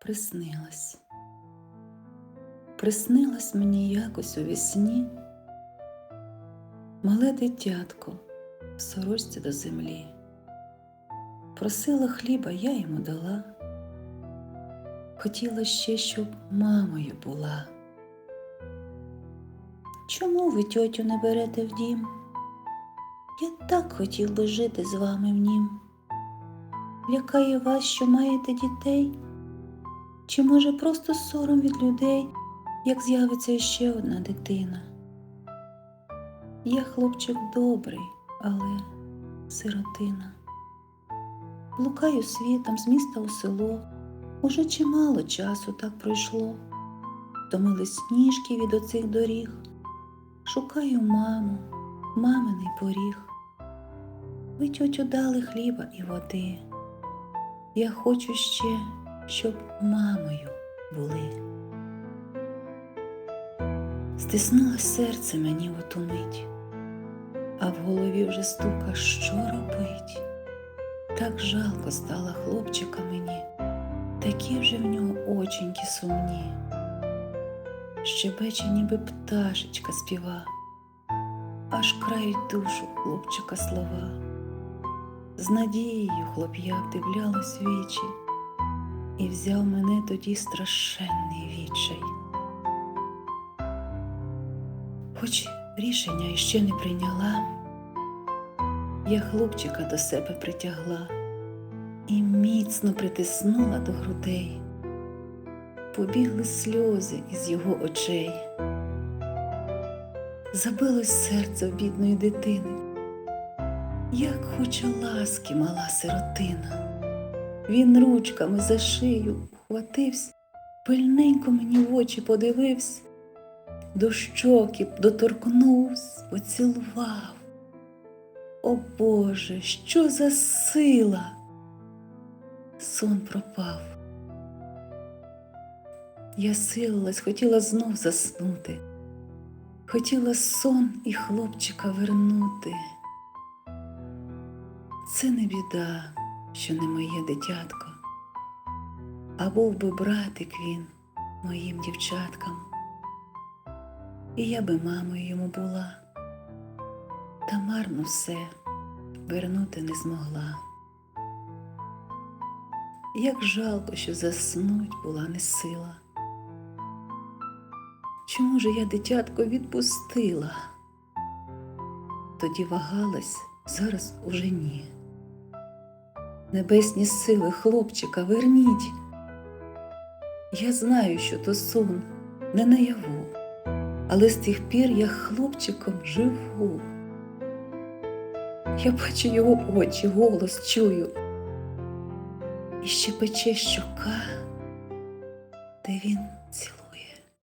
приснилась. Приснилось мені якось у вісні мале дитятко в сорочці до землі. Просила хліба, я йому дала. Хотіла ще, щоб мамою була. Чому ви, тьотю, не берете в дім? Я так хотів би жити з вами в нім. Лякає вас, що маєте дітей? Чи може просто сором від людей, як з'явиться ще одна дитина? Я хлопчик добрий, але сиротина. Блукаю світом з міста у село, уже чимало часу так пройшло. Томили сніжки від оцих доріг. Шукаю маму, маминий поріг. Ви, тьотю, дали хліба і води. Я хочу ще, щоб мамою були. Стиснулось серце мені в оту мить, а в голові вже стука, що робить. Так жалко стало хлопчика мені, такі вже в нього оченьки сумні. Щебече, ніби пташечка співа, аж крають душу хлопчика слова. З надією хлоп'я вдивлялось вічі, і взяв мене тоді страшенний відчай. Хоч рішення іще не прийняла, я хлопчика до себе притягла і міцно притиснула до грудей. Побігли сльози із його очей. Забилось серце в бідної дитини, як хоче ласки мала сиротина. Він ручками за шию ухватився, пильненько мені в очі подивився, до щоки доторкнувся, поцілував. О Боже, що за сила? Сон пропав. Я силилась, хотіла знов заснути, хотіла сон і хлопчика вернути. Це не біда, що не моє дитятко, а був би братик він моїм дівчаткам, і я би мамою йому була, та марно все вернути не змогла. Як жалко, що заснуть була не сила. Чому ж я дитятко відпустила? Тоді вагалась, зараз уже ні. Небесні сили хлопчика верніть. Я знаю, що то сон не наяву, але з тих пір я хлопчиком живу. Я бачу його очі, голос чую. І ще пече щока, де він цілує.